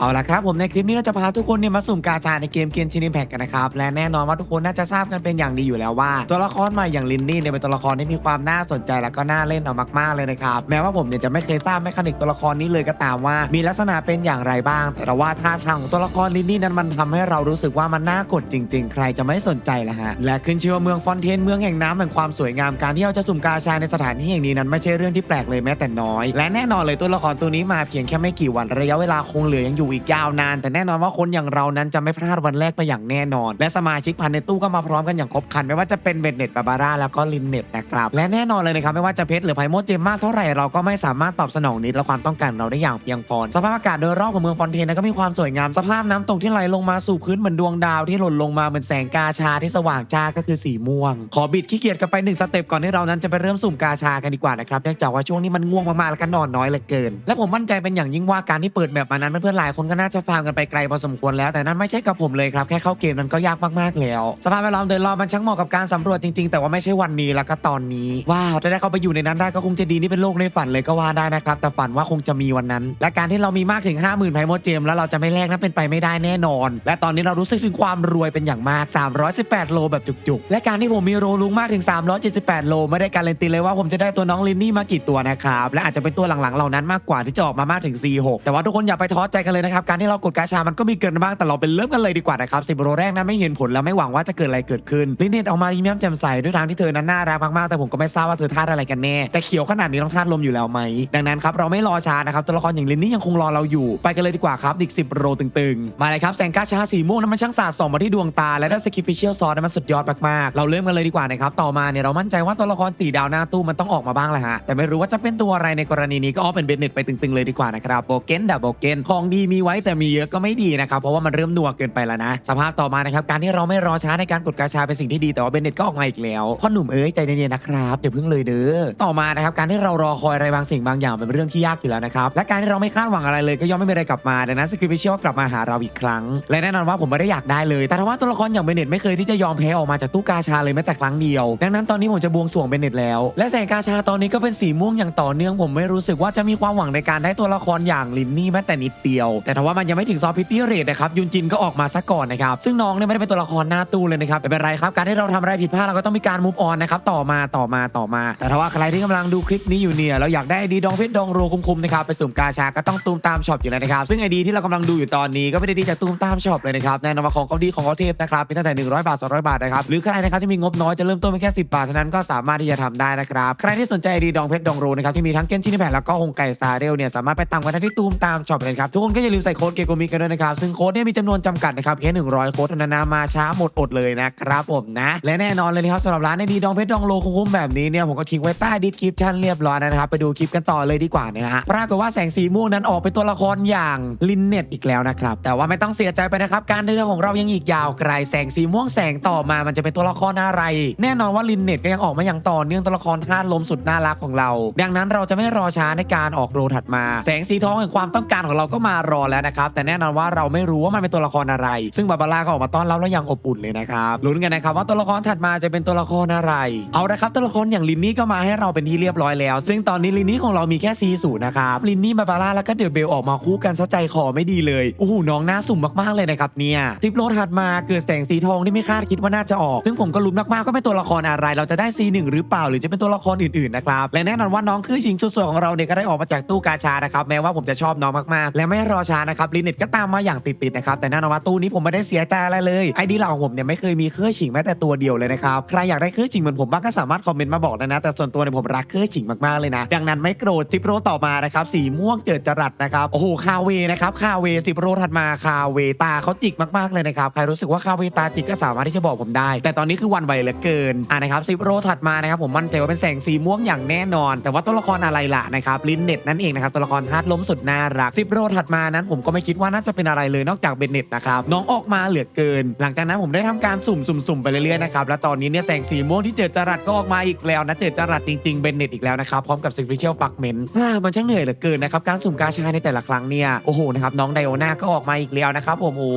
เอาละครับผมในคลิปนี้เราจะพาทุกคนเนี่ยมาสุ่มกาชาในเกมเกนชินิมแพกกันนะครับ และแน่นอนว่าทุกคนน่าจะทราบกันเป็นอย่างดีอยู่แล้วว่า ตัวละครใหม่อย่างลินนี่เนี่ยเป็นตัวละครที่มีความน่าสนใจและก็น่าเล่นเอามากๆเลยนะครับแม้ว่าผมเนี่ยจะไม่เคยทราบแมคานิกตัวละครนี้เลยก็ตามว่า มีลักษณะเป็นอย่างไรบ้าง แต่ว่าท่าทางของตัวละครลินนี่นั้นมันทำให้เรารู้สึกว่ามันน่ากดจริง ๆ ใครจะไม่สนใจล่ะฮะและขึ้นชื่อว่าเมืองฟอนเทนเมืองแห่งน้ำแห่งความสวยงามการที่เราจะสุ่มกาชาในสถานที่แห่งนี้นั้นไม่ใช่เรื่องที่แปลกเลยแม้แต่น้อย และแน่นอนเลยตัวละครตัวนี้มาเพียงแค่ไม่กี่วันระยะเวลาคงเหลือยังอยู่อีกยาวนาน แต่แน่นอนว่าคนอย่างเรานั้นจะไม่พลาดวันแรกไปอย่างแน่นอน และสมาชิกพันในตู้ก็มาพร้อมกันอย่างครบครัน ไม่ว่าจะเป็นเบนเน็ตบาบาร่าแล้วก็ลินเน็ตนะครับและแน่นอนเลยนะครับไม่ว่าจะเพชรหรือไพโมดเจมมากเท่าไหร่เราก็ไม่สามารถตอบสนองนิดและความต้องการเราได้อย่างเพียงพอสภาพอากาศโดยรอบของเมืองฟอนเทนก็มีความสวยงามสภาพน้ำตกที่ไหลลงมาสู่พื้นเหมือนดวงดาวที่หล่นลงมาเหมือนแสงกาชาที่สว่างจ้าก็คือสีม่วง ขอบิดขี้เกียจกันไปหนึ่งสเต็ปก่อนที่เรานั้นจะไปเริ่มสุ่มกาชากันดีกว่านะครับเนื่องจากว่าช่วงนี้มันง่วงมากๆและก็นอนน้อยเหลือเกิน และผมมั่นใจเป็นอย่างยิ่งว่าการที่เปิดแบบมานั้นเพื่อนๆหลายคนก็น่าจะฟาร์มกันไปไกลพอสมควรแล้ว แต่นั่นไม่ใช่กับผมเลยครับ แค่เข้าเกมนั้นก็ยากมากๆแล้ว สภาพแวดล้อมโดยรอบมันช่างเหมาะกับการสำรวจจริงๆ แต่ว่าไม่ใช่วันนี้แล้วก็ตอนนี้ว้าวถ้าได้เข้าไปอยู่ในนั้นได้ก็คงจะดีนี่เป็นโลกในฝันเลยก็ว่าได้นะครับแต่ฝันว่าคงจะมีวันนั้น และการที่เรามีมากถึง 50,000ไพโมเจมแล้วเราจะไม่แลกนั้นเป็นไปไม่ได้แน่นอน และตอนนี้เรารู้สึกถึงความรวยเป็นอย่างมาก 318 โลแบบจุกๆ และการที่ผมมีโรลุงมากถึง 378 โล ไม่ได้การันตีเลยว่าผมจะได้ตัวน้องลินนี่มากี่ตัวนะครับและอาจจะเป็นตัวหลังๆเหล่านั้นมากกว่าที่จะออกมามากถึง C6 แต่ว่าทุกคนอย่าไปท้อใจกันเลยนะครับการที่เรากดกาชามันก็มีเกินบ้างแต่เราเป็นเริ่มกันเลยดีกว่านะครับสิบโลแรกนั้นไม่เห็นผลแล้วไม่หวังว่าจะเกิดอะไรเกิดขึ้นลินเนตออกมายิ้มแย้มแจ่มใสด้วยทางที่เธอนั้นน่ารักมากๆแต่ผมก็ไม่ทราบว่าเธอท่าอะไรกันแน่แต่เขียวขนาดนี้ต้องท่าลมอยู่แล้วไหมดังนั้นครับเราไม่รอช้านะครับตัวละครอย่างลินนี่ยังคงรอเราอยู่ไปกันเลยดีกว่าครับอีก10โรตึงๆ มาเลยครับแสงกาชาสีม่วงนั้นมันช่างสาดส่องมาที่ดวงตาและได้สกิฟิเชียลซอสนั้นมันสุดยอดมากๆเราเริ่มกันเลยดีกว่านะครับต่อมาเนี่ยเรามั่นใจว่าตัวละครตีดาวหน้าตู้มันต้องออกมาบ้างแหละฮะแต่ไม่รู้ว่าจะเป็นตัวอะไรในกรณีนี้ก็เอเป็นเบนเน็ตไปตึงๆเลยดีกว่านะครับโบเกนดับโบเกนของดีมีีไว้แต่มีเยอะก็ไม่ดีนะครับเพราะว่ามันเริ่มหนัวเกินไปแล้วนะสภาพต่อมานะครับการที่เราไม่รอช้าในการกดกาชาเป็นสิ่งที่ดีแต่ว่าเบนเน็ตก็ออกมาอีกแล้วพ่อหนุ่มเอ้ยใจเย็นๆนะครับอย่าเพิ่งเลยเด้อต่อมานะครับการที่เรารอคอยอะไรบางสิ่งบางอย่างเป็นเรื่องที่ยากอยู่แล้วนะครับและการที่เราไม่คาดหวังอะไรเลยก็ย่อมไม่มีอะไรกลับมาดังนั้นสคริปต์เชื่อว่ากลับมาหาเราอีกครั้ง และแน่นอนว่าผมไม่ได้อยากได้เลย แต่ถ้าว่าตัวละครอย่างเบนเน็ตไม่เคยที่จะยอมแพ้ออกมาจากตู้กาชาเลยแม้แต่ครั้งเดียว ดังนั้นตอนนี้ผมจะบวงสรวงเบนเน็ตแล้ว และแสงกาชาตอนนี้ก็เป็นสีม่วงอย่างต่อเนื่องผมไม่รู้สึกว่าจะมีความหวังในการได้ตัวละครอย่างลินนี่แม้แต่นิดเดียวแต่ถ้าว่ามันยังไม่ถึงซอฟพิตตี้เรทนะครับยุนจินก็ออกมาซะก่อนนะครับซึ่งน้องเนี่ยไม่ได้เป็นตัวละครหน้าตู้เลยนะครับไม่เป็นไรครับการที่เราทำอะไรผิดพลาดเราก็ต้องมีการมูฟออนนะครับต่อมาต่อมาต่อมา แต่ถ้าว่าใครที่กำลังดูคลิปนี้อยู่เนี่ยเราอยากได้ไอดีดองเพชรดองโรคุ้มๆนะครับไปสุ่มกาชาก็ต้องตูมตามช็อปอยู่แล้วนะครับซึ่งไอดีที่เรากำลังดูอยู่ตอนนี้ก็ไม่ได้ดีจากตูมตามช็อปเลยนะครับแน่นอนว่าของเขาดีของเขาเทพนะครับมีตั้งแต่ 100 บาท 200 บาทนะครับหรือใครนะครับที่มีงบน้อยจะเริ่มต้นเพียงแค่ 10 บาทเท่านั้นก็สามารถที่จะทำได้นะครับใครที่สนใจไอดีดองเพชรดองโรนะครับที่มีทั้งเกนชินิแพนแล้วก็ฮงไก่สตาร์เรลเนี่ยสามารถไปตามกันได้ที่ตูมตามช็อปเลยครับทุกคนก็อย่าลืมใส่โค้ดเกโกมิกันด้วยนะครับ ซึ่งโค้ดเนี่ยมีจำนวนจำกัดนะครับแค่100 โค้ดเท่านั้นนะมาช้าหมดอดเลยนะครับผมนะ และแน่นอนเลยนะครับสำหรับร้านไอดีดองเพชรดองโรคุ้มแบบนี้เนี่ยผมก็ทิ้งไว้ใต้ดีสคริปชันเรียบร้อยนะครับไปดูคลิปกันต่อเลยดีกว่านะฮะปรากฏว่าแสงสีม่วงนั้นออกเป็นตัวละครอย่างลินเน็ตอีกแล้วนะครับแต่ว่าไม่ต้องเสียใจไปนะครับการเดินทางของเรายังอีกยาวไกลแสงสีม่วงแสงต่อมามันจะเป็นตัวละครอะไร แน่นอนว่าลินเน็ตก็ยังออกมาอย่างต่อเนื่องตัวละครธาตุลมสุดน่ารักของเรา ดังนั้นเราจะไม่รอช้าในการออกโรถัดมา แสงสีทองแห่งความต้องการของเราก็มารอแล้วนะครับ แต่แน่นอนว่าเราไม่รู้ว่ามันเป็นตัวละครอะไร ซึ่งบาบาร่าก็ออกมาต้อนรับแล้วอย่างอบอุ่นเลยนะครับลุ้นกันนะครับว่าตัวละครถัดมาจะเป็นตัวละครอะไร เอาละครับตัวละครอย่างลินนี่ก็มาให้เราเป็นที่เรียบร้อยแล้ว ซึ่งตอนนี้ลินนี่ของเรามีแค่ซีศูนย์นะครับลินนี่บาบาร่าแล้วก็เดอะเบลออกมาคู่กันซะใจคอไม่ดีเลยโอ้โหน้องหน่าสุ่มมากๆเลยนะครับเนี่ยจิบโรถัดมาเกิดแสงสีทองที่ไม่คาดคิดว่าน่าจะออก ซึ่งผมก็ลุ้นมากๆก็เป็นตัวละครอะไร เราจะได้ C1 หรือเปล่าหรือจะเป็นตัวละครอื่นๆนะครับและแน่นอนว่าน้องคือชิงสุดสวยของเราเนี่ยก็ได้ออกมาจากตู้กาชานะครับแม้ว่าผมจะชอบน้องมากๆ และไม่รอช้านะครับลินเน็ตก็ตามมาอย่างติดๆนะครับแต่แน่นอนว่าตู้นี้ผมไม่ได้เสียใจอะไรเลยไอดีหลักของผมเนี่ยไม่เคยมีเครื่องฉิงแม้แต่ตัวเดียวเลยนะครับใครอยากได้เครื่องฉิงเหมือนผมบ้างก็สามารถคอมเมนต์มาบอกได้นะแต่ส่วนตัวเนี่ยผมรักเครื่องฉิงมากๆเลยนะ ดังนั้นไม่โกรธจิบโรต่อมานะครับสีม่วงเจิดจรัสนะครับโอ้โหคาเวนะครับคาเวสิบโรถัดมาคาเวตาเขาจิกมากๆเลยนะครับใครรู้สึกว่าคาเวตาจิกก็สามารถที่จะบอกผมได้ แต่ตอนนี้คือวันไวเหลือเกินอ่านะครับสิบโรถัดมานะครับผมมั่นใจว่าเป็นแสงสีม่วงอย่างแน่นอน แต่ว่าตัวละครอะไรล่ะนะครับลินเน็ตนั่นเองนะครับตัวละครธาตุลมสุดน่ารักสิบโรถัดมานั้นผมก็ไม่คิดว่าน่าจะเป็นอะไรเลยนอกจากเบนเน็ตนะครับน้องออกมาเหลือเกิน หลังจากนั้นผมได้ทำการสุ่มสุ่มสุ่มไปเรื่อยๆนะครับและตอนนี้เนี่ยแสงสีม่วงที่เจิดจรัสก็ออกมาอีกแล้วนะเจิดจรัสจริงๆเบนเน็ตอีกแล้วนะครับพร้อมกับ Sacrificial Fragment อ่ามันช่างเหนื่อยเหลือเกินนะครับการสุ่มกาชาในแต่ละครั้งเนี่ยโอ้โหนะครับน้องไดโอนาก็ออกมาอีกแล้วนะครับผมโอ้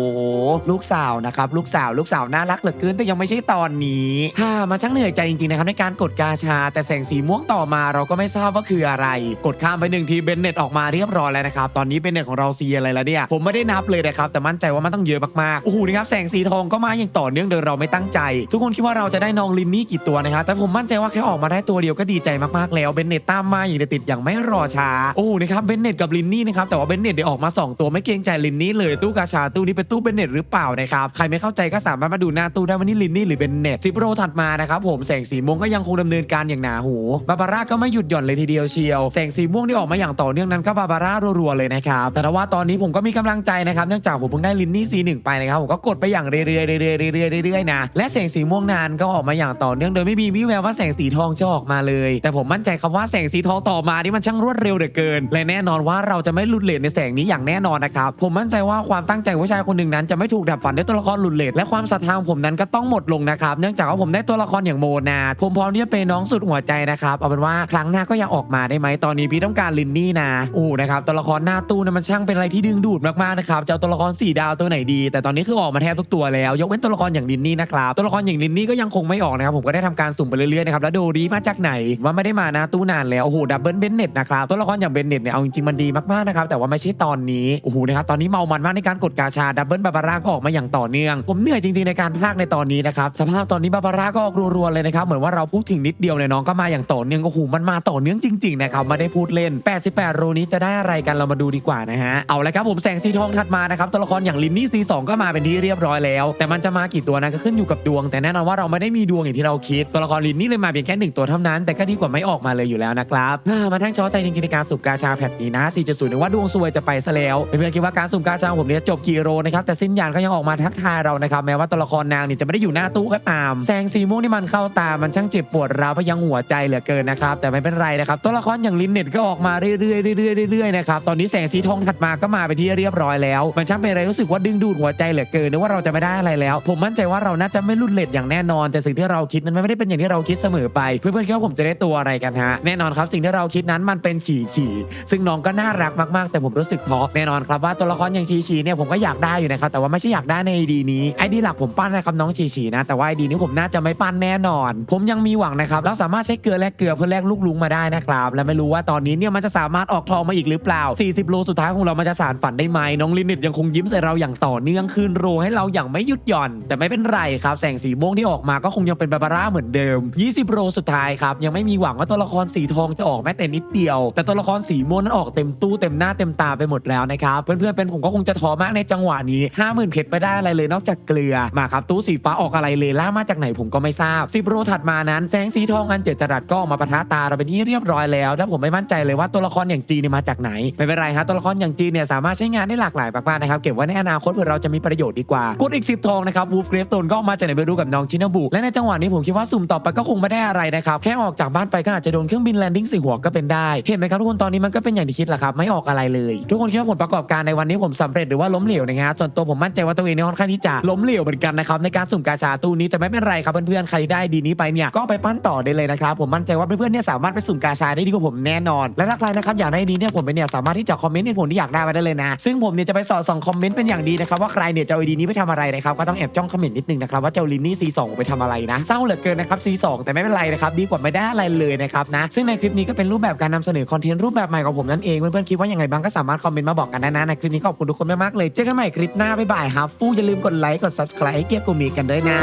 ลูกสาวนะครับลูกสาวลูกสาวน่ารักเหลือเกินแต่ยังไม่ใช่ตอนนี้ฮ่ามันช่างเหนื่อยใจจริงๆนะครับในการกดกาชา แต่แสงสีม่วงต่อมาเราก็ไม่ทราบว่าคืออะไร กดข้ามไปหนึ่งทีเบนเน็ตออกมาเรียบร้อยแล้วนะครับตอนนี้เบนเน็ตของเราสีอะไรแล้วเนี่ย ผมไม่ได้นับเลยนะครับ แต่มั่นใจว่ามันต้องเยอะมากๆ โอ้โหนะครับแสงสีทองก็มาอย่างต่อเนื่องโดยเราไม่ตั้งใจ ทุกคนคิดว่าเราจะได้น้องลินนี่กี่ตัวนะครับแต่ผมมั่นใจว่าแค่ออกมาได้ตัวเดียวก็ดีใจมากๆแล้วเบนเน็ตตามมาอย่างเดติดอย่างไม่รอช้าโอ้โหนะครับเบนเน็ตกับลินนี่นะครับแต่ว่าเบนเน็ตเดี๋ยวออกมาสองตัวไม่เกรงใจลินนี่เลยตู้กาชาตู้นี้เป็นตู้เบนเน็ตหรือเปล่านะครับใครไม่เข้าใจก็สามารถมาดูหน้าตู้ได้ว่านี่ลินนี่หรือเบนเน็ตสิบโรถัดมานะครับผมแสงสีม่วงก็ยังคงดำเนินการอย่างหนาหูบาบาร่าก็ไม่หยุดหย่อนเลยทีเดียวเชียว แสงสีม่วงที่ออกมาอย่างต่อเนื่องนั้นก็บาบาร่ารัวๆเลยนะครับแต่ว่าตอนอนนี้ผมก็มีกำลังใจนะครับเนื่องจากผมเพิ่งได้ลินนี่ซีหนึ่งไปนะครับผมก็กดไปอย่างเรื่อยๆเรื่อยๆเรื่อยๆเรื่อยๆนะและแสงสีม่วงนานก็ออกมาอย่างต่อเนื่องโดยไม่มีวิแววว่าแสงสีทองจะออกมาเลย แต่ผมมั่นใจคำว่าแสงสีทองต่อมานี่มันช่างรวดเร็วเหลือเกิน และแน่นอนว่าเราจะไม่หลุดเลนในแสงนี้อย่างแน่นอนนะครับผมมั่นใจว่าความตั้งใจของผู้ชายคนหนึ่งนั้นจะไม่ถูกดับฝันด้วยตัวละครหลุดเลนและความศรัทธาของผมนั้นก็ต้องหมดลงนะครับเนื่องจากว่าผมได้ตัวละครอย่างโมนาผมพร้อมที่จะเป็นน้องสุดหัวใจนะครับเอาเป็นว่าครั้งหน้าก็ยังออกมาได้ไหมตอนนี้พี่ต้องการลินนี่นะโอ้นะครับตัวละครหน้าตู้นะมันช่างเป็นอะไรที่ดึงดูดมากๆนะครับจะเอาตัวละครสี่ดาวตัวไหนดี แต่ตอนนี้คือออกมาแทบทุกตัวแล้ว ยกเว้นตัวละครอย่างลินนี่นะครับตัวละครอย่างลินนี่ก็ยังคงไม่ออกนะครับผมก็ได้ทำการสุ่มไปเรื่อยๆนะครับแล้วโดรีมาจากไหนว่าไม่ได้มาหน้าตู้นานแล้วโอ้โหดับเบิลเบนเน็ตนะครับตัวละครอย่างเบนเน็ตเนี่ยเอาจริงๆมันดีมากๆนะครับแต่ว่าไม่ใช่ตอนนี้โอ้โหนะครับตอนนี้เมามันมากในการกดกาชาดับเบิลบาบาร่าก็ออกมาอย่างต่อเนื่อง ผมเหนื่อยจริงๆในการพากในตอนนี้นะครับสภาพตอนนี้บาบาร่าก็ออกรัวๆเลยนะครับเหมือนว่าเราพูดถึงนิดเดียวเนี่ยน้องก็มาอย่างต่อเนื่องโอ้โหมันมาต่อเนื่องจริงๆนะครับไม่ได้พูดเล่น 88 โรนี้จะได้อะไรกันเรามาดูดีกว่านะฮะเอาละครับผมแสงสีทองถัดมานะครับตัวละครอย่างลินนี่ซีสองก็มาเป็นที่เรียบร้อยแล้ว แต่มันจะมากี่ตัวนะก็ขึ้นอยู่กับดวง แต่แน่นอนว่าเราไม่ได้มีดวงอย่างที่เราคิดตัวละครลินนี่เลยมาเพียงแค่หนึ่งตัวเท่านั้น แต่ก็ดีกว่าไม่ออกมาเลยอยู่แล้วนะครับอ่ามาทั้งช้อใจจริงๆในการสุ่มกาชาแพทนี้นะ4.0นึกว่าดวงซวยจะไปซะแล้วเพื่อนๆคิดว่าการสุ่มกาชาของผมเนี่ยจบกี่โรนะครับแต่สิ้นยานก็ยังออกมาทักทายเรานะครับแม้ว่าตัวละครนางนี่จะไม่ได้อยู่หน้าตู้ก็ตาม แสงสีม่วงที่มันเข้าตามันช่างเจ็บปวดร้าวพยังหัวใจเหลือเกินนะครับแต่ไม่เป็นไรนะครับตัวละครอย่างลินเน็ตก็ออกมาเรื่อยๆเรื่อยๆเรื่อยๆนะครับตอนนี้แสงสีทองถัดมาก็มาไปที่เรียบร้อยแล้ว มันช่างเป็นอะไรรู้สึกว่าดึงดูดหัวใจเหลือเกินนึกว่าเราจะไม่ได้อะไรแล้ว ผมมั่นใจว่าเราน่าจะไม่หลุดเลทอย่างแน่นอน แต่สิ่งที่เราคิดนั้นไม่ได้เป็นอย่างที่เราคิดเสมอไป เพื่อนๆคิดว่าผมจะได้ตัวอะไรกันฮะแน่นอนครับสิ่งที่เราคิดนั้นมันเป็นฉี่ฉี่ซึ่งน้องก็น่ารักมากๆ แต่ผมรู้สึกท้อแน่นอนครับว่าตัวละครอย่างฉี่ฉี่เนี่ยผมก็อยากได้อยู่นะครับแต่ว่าไม่ใช่อยากได้ในไอดีนี้ไอดีหลักผมปั้นนะครับน้องฉี่ฉี่นะแต่ว่าไอดีนี้ผมน่าจะไม่ปั้นแน่นอน ผมยังมีหวังนะครับแล้วสามารถใช้เกลือแลกเกลือเพื่อแลกลูกลุงมาได้นะครับและไม่รู้ว่าตอนนี้เนี่ยมันจะสามารถออกทองมาอีกหรือเปล่า 40 โลสุดท้ายของเรามันจะสารฝันได้ไหมน้องลินิตยังคงยิ้มใส่เราอย่างต่อเนื่องคืนโรให้เราอย่างไม่หยุดหย่อน แต่ไม่เป็นไรครับ แสงสีม่วงที่ออกมาก็คงยังเป็นบาบาร่าเหมือนเดิม 20 โรสุดท้ายครับ ยังไม่มีหวังว่าตัวละครสีทองจะออกแม้แต่นิดเดียว แต่ตัวละครสีม่วงนั้นออกเต็มตู้เต็มหน้าเต็มตาไปหมดแล้วนะครับ เพื่อนๆเป็นผมก็คงจะท้อมากในจังหวะนี้ 50,000เพชรไปได้อะไรเลยนอกจากเกลือมาครับตู้สีฟ้าออกอะไรเลยล่ามาจากไหนผมก็ไม่ทราบ 10 โรถัดมานั้นแสงสีทองอันเจิดจรัสก็ออกมาปะทะตาเราเป็นที่เรียบร้อยแล้วและผมไม่มั่นใจเลยว่าตัวละครอย่างจีนี่มาจากไหนไม่เป็นไรครับตัวละครอย่างจีนเนี่ยสามารถใช้งานได้หลากหลายมากๆนะครับเก็บไว้ในอนาคตเผื่อเราจะมีประโยชน์ดีกว่ากดอีก 10 ทองนะครับวูฟเกรฟตนก็มาจากไหนไปดูกับน้องชินาบุและในจังหวะนี้ผมคิดว่าสุ่มต่อไปก็คงไม่ได้อะไรนะครับแค่ออกจากบ้านไปก็อาจจะโดนเครื่องบินแลนดิ้งใส่หัวก็เป็นได้เห็นไหมครับทุกคนตอนนี้มันก็เป็นอย่างที่คิดแหละครับไม่ออกอะไรเลย ทุกคนคิดว่าผลประกอบการในวันนี้ผมสำเร็จหรือว่าล้มเหลวนะฮะส่วนตัวผมมั่นใจว่าตัวเองเนี่ยค่อนข้างที่จะล้มเหลวเหมือนกันนะครับในการสุ่มกาชาตู้นี้แต่ไม่เป็นไรครับเพื่อนๆใครได้ดีนี้ไปเนี่ยก็ไปปั้นต่อได้เลยนะครับผมมั่นใจว่าเพื่อนๆเนี่ยสามารถไปสุ่มกาชาได้ดีกว่าผมแน่นอน และถ้าใครนะครับอยากได้ดีเนี่ยผมเป็นเนี่ยสามารถที่จะคอมเมนต์ในผลที่อยากได้ไาได้เลยนะ ซึ่งผมเนี่ยจะไปสอดส่องคอมเมนต์เป็นอย่างดีนะครับว่าใครเนี่ยจะเอาดีนี้ไปทำอะไรนะครับก็ต้องแอบจ้องคอมเมนต์นิดนึงนะครับว่าเจ้าลินนี่ C2 ไปทำอะไรนะเศร้าเหลือเกินนะครับ C2 แต่ไม่เป็นไรนะครับดีกว่าไม่ได้อะไรเลยนะครับนะซึ่งในคลิปนี้ก็เป็นรูปแบบการนำเสนอคอนเทนต์รูปแบบใหม่ของผมนั่นเองเพื่อนๆคิดว่ายังไงบ้างก็สามารถคอมเมนต์มาบอกกันได้นะในคลิปนี้ขอบคุณทุกคนมากๆเลยเจอกันใหม่คลิปหน้าบ๊ายบายครับฟูอย่าลืมกดไลค์กด subscribe ให้เกียร์กูมีกันด้วยนะ